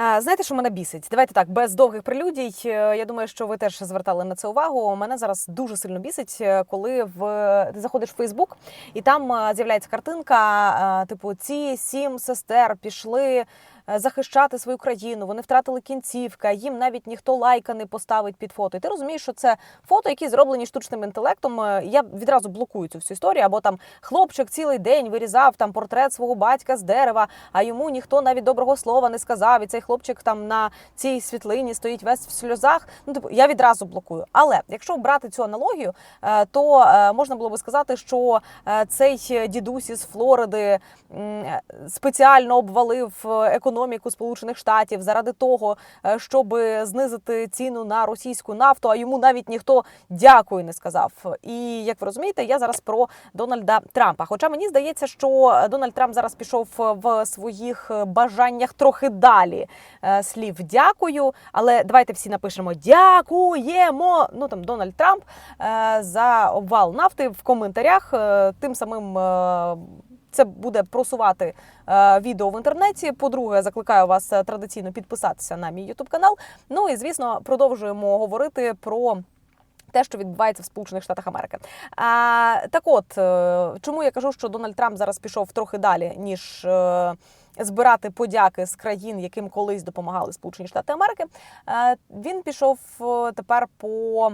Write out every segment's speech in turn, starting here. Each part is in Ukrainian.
Знаєте, що мене бісить? Давайте так, без довгих прелюдій. Е, Я думаю, що ви теж звертали на це увагу. Мене зараз дуже сильно бісить, е, коли в ти заходиш в Фейсбук, і там е, з'являється картинка, типу, ці сім сестер пішли. Е, Захищати свою країну, вони втратили кінцівка, їм навіть ніхто лайка не поставить під фото. І ти розумієш, що це фото, які зроблені штучним інтелектом. Е, Я відразу блокую цю всю історію. Або там хлопчик цілий день вирізав там портрет свого батька з дерева, а йому ніхто навіть доброго слова не сказав. І цей хлопчик там на цій світлині стоїть весь в сльозах. Ну типу, я відразу блокую. Але якщо брати цю аналогію, е, то можна було би сказати, що цей дідусь із Флориди спеціально обвалив е, економіку Сполучених Штатів заради того, е, щоб знизити ціну на російську нафту. А йому навіть ніхто дякую не сказав. І як ви розумієте, я зараз про Дональда Трампа. Хоча мені здається, що Дональд Трамп зараз пішов в своїх бажаннях трохи далі е, слів дякую. Але давайте всі напишемо дякуємо. Ну там Дональд Трамп е, за обвал нафти в коментарях. Тим самим. Це буде просувати е, відео в інтернеті. По-друге, закликаю вас е, традиційно підписатися на мій ютуб канал. Ну і звісно, продовжуємо говорити про. Те, що відбувається в Сполучених Штатах Америки, а, так, от е, чому я кажу, що Дональд Трамп зараз пішов трохи далі, ніж е, збирати подяки з країн, яким колись допомагали Сполучені Штати Америки. Він пішов тепер по.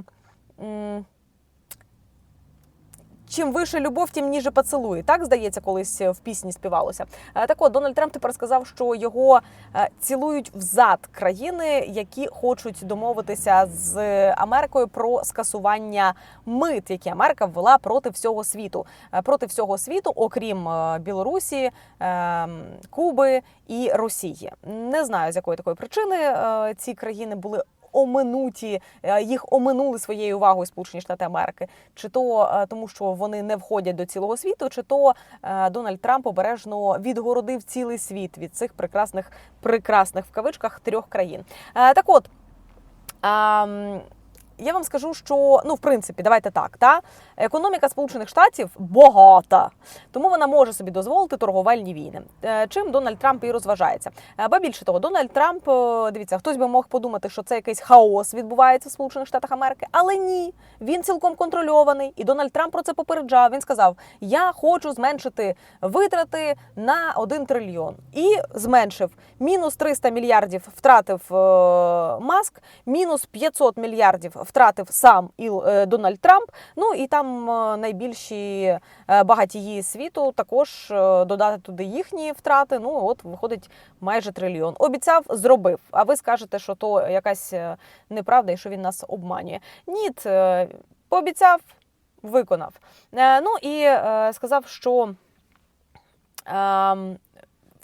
Чим вище любов, тим ніже поцілує. Так здається, колись в пісні співалося. Е, Так от Дональд Трамп тепер сказав, що його е, цілують взад країни, які хочуть домовитися з Америкою про скасування мит, які Америка ввела проти всього світу. Е, Проти всього світу, окрім Білорусі, е, Куби і Росії. Не знаю з якої такої причини ці країни були. Оминуті е, їх оминули своєю увагою Сполучені Штати Америки, чи то е, тому, що вони не входять до цілого світу, чи то е, Дональд Трамп обережно відгородив цілий світ від цих прекрасних прекрасних в кавичках трьох країн. Так, от. Я вам скажу, що ну в принципі, давайте так. Та економіка Сполучених Штатів багата, тому вона може собі дозволити торговельні війни. Е, Чим Дональд Трамп і розважається. Е, Ба більше того, Дональд Трамп, е, дивіться, хтось би мог подумати, що це якийсь хаос відбувається в Сполучених Штатах Америки, але ні, він цілком контрольований. І Дональд Трамп про це попереджав. Він сказав: Я хочу зменшити витрати на 1 трильйон і зменшив мінус 300 мільярдів втратив Маск, мінус 500 мільярдів втратив сам Іл е, Дональд Трамп. Ну і там е, найбільші е, багатії світу також додати туди їхні втрати. Ну от виходить майже трильйон. Обіцяв, зробив. А ви скажете, що то якась неправда і що він нас обманює. Ні, пообіцяв, виконав. Ну і сказав, що.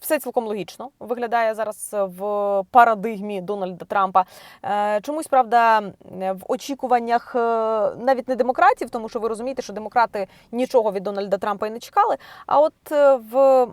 Все цілком логічно виглядає зараз в парадигмі Дональда Трампа. Е, Чомусь правда в очікуваннях е, навіть не демократів, тому що ви розумієте, що демократи нічого від Дональда Трампа і не чекали. А от е, в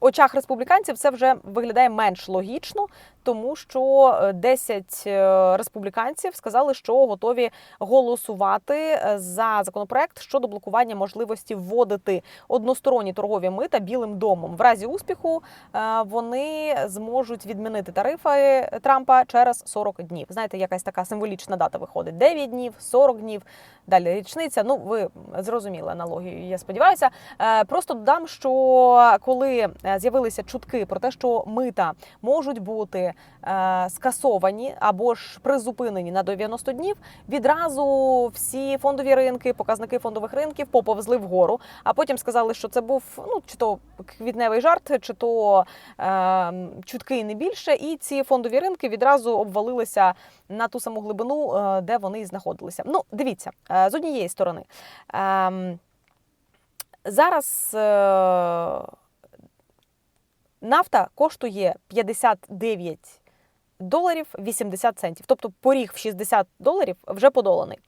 очах республіканців це вже виглядає менш логічно, тому що е, 10 е, республіканців сказали, що готові голосувати е, за законопроект щодо блокування можливості вводити односторонні торгові мита білим домом. В разі успіху е, вони зможуть відмінити тарифи Трампа через 40 днів. Знаєте, якась така символічна дата виходить: 9 днів, 40 днів. Далі річниця. Ну, ви зрозуміли аналогію. Я сподіваюся. Е, Просто додам, що коли е, з'явилися чутки про те, що мита можуть бути е, скасовані або ж призупинені на 90 днів, відразу всі фондові ринки, показники фондових ринків поповзли вгору. А потім сказали, що це був ну чи то квітневий жарт, чи то е, чутки і не більше. І ці фондові ринки відразу обвалилися на ту саму глибину, е, де вони знаходилися. Ну, дивіться, е, з однієї сторони. Е, зараз. Нафта коштує 59 доларів 80 центів, тобто поріг в 60 доларів вже подоланий.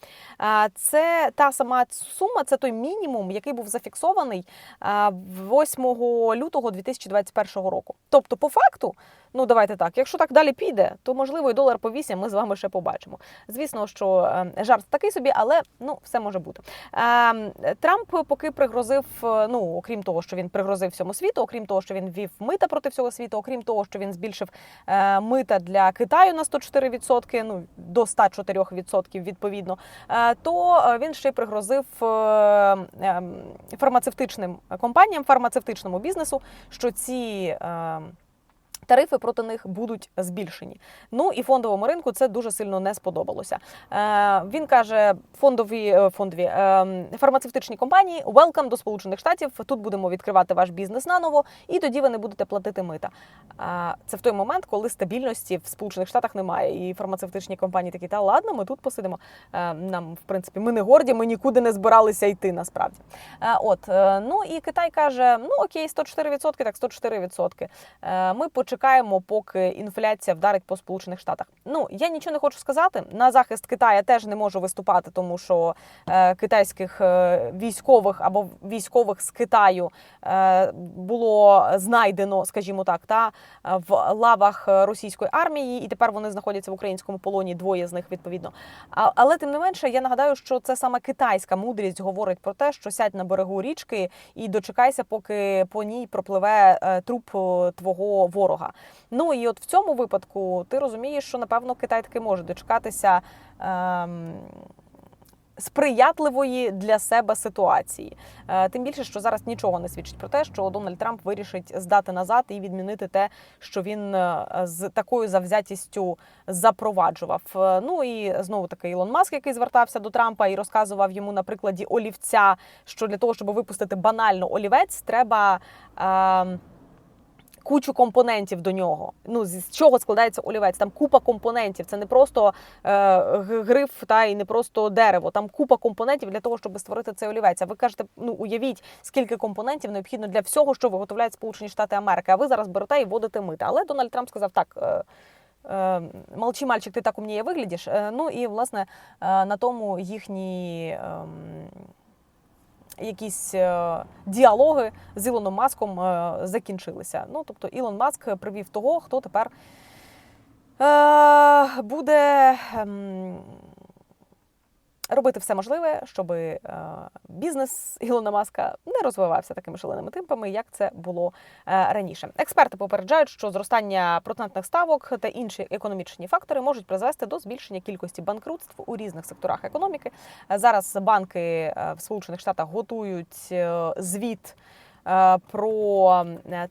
Це та сама сума, це той мінімум, який був зафіксований 8 лютого 2021 року. Тобто, по факту, Ну, давайте так. Якщо так далі піде, то можливо і долар по 8 ми з вами ще побачимо. Звісно, що е, жарт такий собі, але ну все може бути. Е, Трамп поки пригрозив. е, Ну окрім того, що він пригрозив всьому світу, окрім того, що він ввів мита проти всього світу, окрім того, що він збільшив е, мита для Китаю на 104%, ну до 104% відповідно. е, То він ще пригрозив е, е, фармацевтичним компаніям, фармацевтичному бізнесу, що ці. Тарифи проти них будуть збільшені. Ну і фондовому ринку це дуже сильно не сподобалося. Е, він каже: фондові е, фондові е, фармацевтичні компанії welcome до Сполучених Штатів. Тут будемо відкривати ваш бізнес наново, і тоді ви не будете платити мита. Е, це в той момент, коли стабільності в Сполучених Штатах немає. І фармацевтичні компанії такі, та ладно, ми тут посидимо. Е, нам, в принципі, ми не горді, ми нікуди не збиралися йти насправді. Е, от е, ну і Китай каже: ну окей, 104%, так 104%. Е, Ми почекаємо, поки інфляція вдарить по Сполучених Штатах. Ну я нічого не хочу сказати. На захист Китая теж не можу виступати, тому що е, китайських е, військових або військових з Китаю е, було знайдено, скажімо так, та в лавах російської армії, і тепер вони знаходяться в українському полоні. Двоє з них відповідно. А, але тим не менше, я нагадаю, що це саме китайська мудрість говорить про те, що сядь на берегу річки і дочекайся, поки по ній пропливе е, труп е, твого ворога. Ну і от в цьому випадку ти розумієш, що напевно Китай таки може дочекатися. Ем, Сприятливої для себе ситуації, Е, тим більше, що зараз нічого не свідчить про те, що Дональд Трамп вирішить здати назад і відмінити те, що він е, з такою завзятістю запроваджував. Е, Ну і знову таки Ілон Маск, який звертався до Трампа і розказував йому на прикладі олівця, що для того, щоб випустити банально олівець, треба. Е, Кучу компонентів до нього. Ну з чого складається олівець? Там купа компонентів. Це не просто е, гриф та і не просто дерево. Там купа компонентів для того, щоб створити цей олівець. А ви кажете, ну уявіть, скільки компонентів необхідно для всього, що виготовляють Сполучені Штати Америки. А ви зараз берете і вводите мита. Але Дональд Трамп сказав так. Е, е, Молчи, мальчик, ти так умніє виглядиш. Е, Ну і власне е, на тому їхні ем, якісь е, діалоги з Ілоном Маском е, закінчилися. Ну тобто Ілон Маск привів того, хто тепер е, буде. Робити все можливе, щоб е, бізнес Ілона Маска не розвивався такими шаленими темпами, як це було е, раніше. Експерти попереджають, що зростання процентних ставок та інші економічні фактори можуть призвести до збільшення кількості банкрутств у різних секторах економіки. Зараз банки е, в Сполучених Штатах готують звіт. Про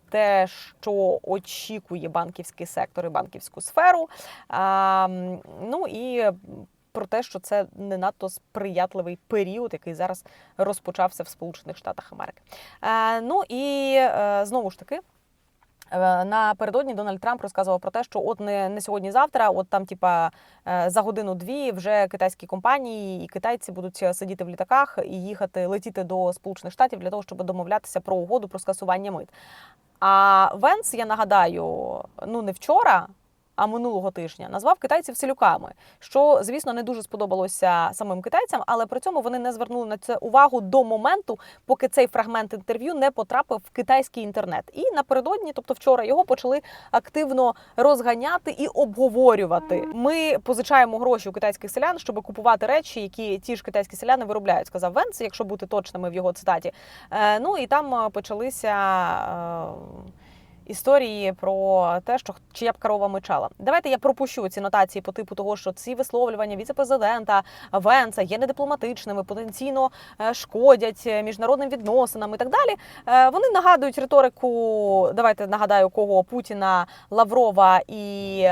те, що очікує банківський сектор і банківську сферу, ну і про те, що це не надто сприятливий період, який зараз розпочався в Сполучених Штатах Америки. Е, ну і е, знову ж таки. е, Напередодні Дональд Трамп розказував про те, що от не, не сьогодні-завтра, от там, типа, за годину-дві вже китайські компанії і китайці будуть сидіти в літаках і їхати летіти до Сполучених Штатів для того, щоб домовлятися про угоду про скасування мит. А Венс, я нагадаю, ну не вчора. А минулого тижня назвав китайців селюками, що звісно не дуже сподобалося самим китайцям, але при цьому вони не звернули на це увагу до моменту, поки цей фрагмент інтерв'ю не потрапив в китайський інтернет. І напередодні, тобто вчора, його почали активно розганяти і обговорювати. Ми позичаємо гроші у китайських селян, щоб купувати речі, які ті ж китайські селяни виробляють. Сказав Венс, якщо бути точними в його цитаті. Е, Ну і там е, почалися. Історії про те, що чия б корова мичала. Давайте я пропущу ці нотації по типу того, що ці висловлювання віцепрезидента Венца є недипломатичними, потенційно е, шкодять е, міжнародним відносинам і так далі. Е, Вони нагадують риторику. Давайте нагадаю, кого Путіна, Лаврова і.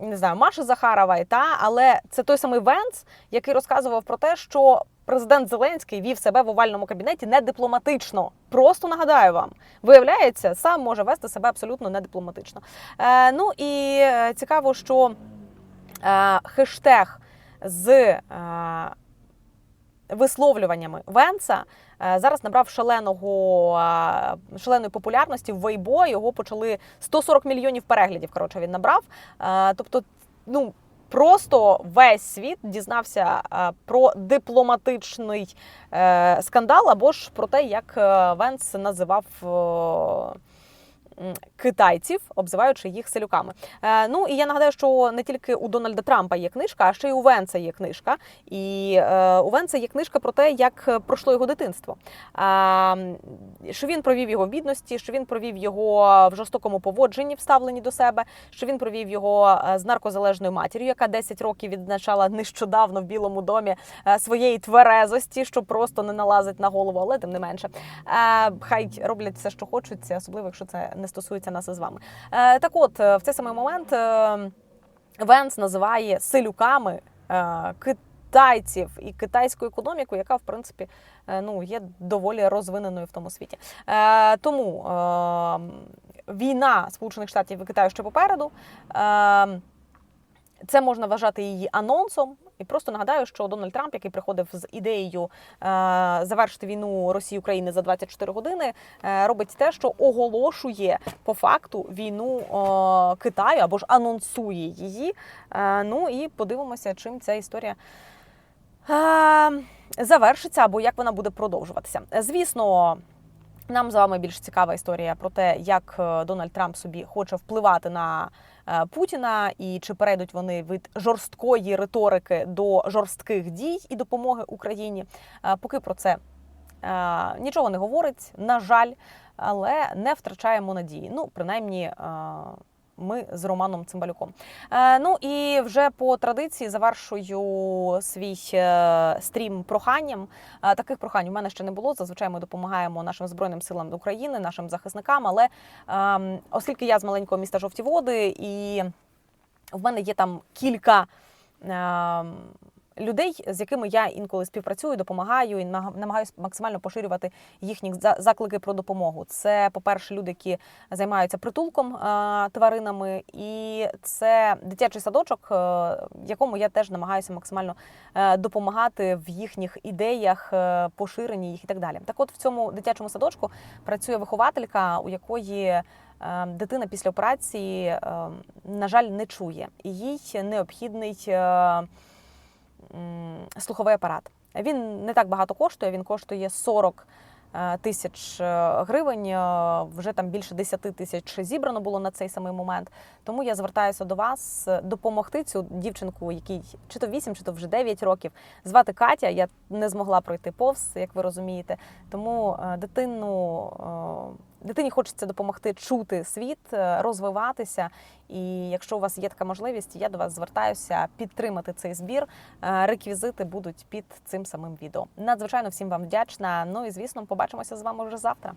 Не знаю, Маша Захарова, і та але це той самий Венц, який розказував про те, що президент Зеленський вів себе в овальному кабінеті не дипломатично. Просто нагадаю вам, виявляється, сам може вести себе абсолютно не дипломатично. Е, ну і е, цікаво, що е, хештег з е, висловлюваннями Венца е, зараз набрав шаленого е, шаленої популярності в Weibo. Його почали 140 мільйонів переглядів. Коротше, він набрав. Е, тобто, ну. Просто весь світ дізнався про дипломатичний скандал або ж про те, як Венс називав китайців, обзиваючи їх селюками. Е, Ну і я нагадаю, що не тільки у Дональда Трампа є книжка, а ще й у Венца є книжка. І е, у Венца є книжка про те, як е, пройшло його дитинство. М, що він провів його в бідності, що він провів його в жорстокому поводженні, вставленні до себе, що він провів його е, з наркозалежною матір'ю, яка 10 років відзначала нещодавно в Білому домі е, своєї тверезості, що просто не налазить на голову, але тим не менше. Е, Хай роблять все, що хочуть, особливо якщо це не стосується нас із вами. Так от, в цей самий момент Венс називає селюками е, китайців і китайську економіку, яка в принципі е, ну, є доволі розвиненою в тому світі. Е, Тому е, війна Сполучених Штатів і Китаю ще попереду. Е, Це можна вважати її анонсом. І просто нагадаю, що Дональд Трамп, який приходив з ідеєю е, завершити війну Росії України за 24 години, е, робить те, що оголошує по факту війну Китаю або ж анонсує її. Ну і подивимося, чим ця історія. Е, Завершиться або як вона буде продовжуватися. Звісно, нам з вами більш цікава історія про те, як е, Дональд Трамп собі хоче впливати на е, Путіна, і чи перейдуть вони від жорсткої риторики до жорстких дій і допомоги Україні. Поки про це нічого не говорить, на жаль, але не втрачаємо надії. Ну, принаймні. Е, Ми з Романом Цимбалюком. Е, ну і вже по традиції завершую свій е, стрім проханням. Е, Таких прохань у мене ще не було. Зазвичай ми допомагаємо нашим збройним силам України, нашим захисникам. Але е, оскільки я з маленького міста Жовті Води, і в мене є там кілька. ем, Людей, з якими я інколи співпрацюю, допомагаю і намагаюся максимально поширювати їхні за- заклики про допомогу. Це, по-перше, люди, які займаються притулком тваринами, і це дитячий садочок, е, якому я теж намагаюся максимально е, допомагати в їхніх ідеях, е, поширенні їх і так далі. Так, от в цьому дитячому садочку працює вихователька, у якої дитина після операції, на жаль, не чує. Їй необхідний слуховий апарат. Він не так багато коштує, він коштує 40 е, тисяч е, гривень. е, Вже там більше 10 тисяч зібрано було на цей самий момент. Тому я звертаюся до вас допомогти цю дівчинку, якій чи то 8, чи то вже 9 років. Звати Катя. Я не змогла пройти повз, як ви розумієте. Тому дитину. Дитині хочеться допомогти чути світ, е, розвиватися. І якщо у вас є така можливість, я до вас звертаюся підтримати цей збір. Е, Реквізити будуть під цим самим відео. Надзвичайно всім вам вдячна. Ну і звісно, побачимося з вами вже завтра.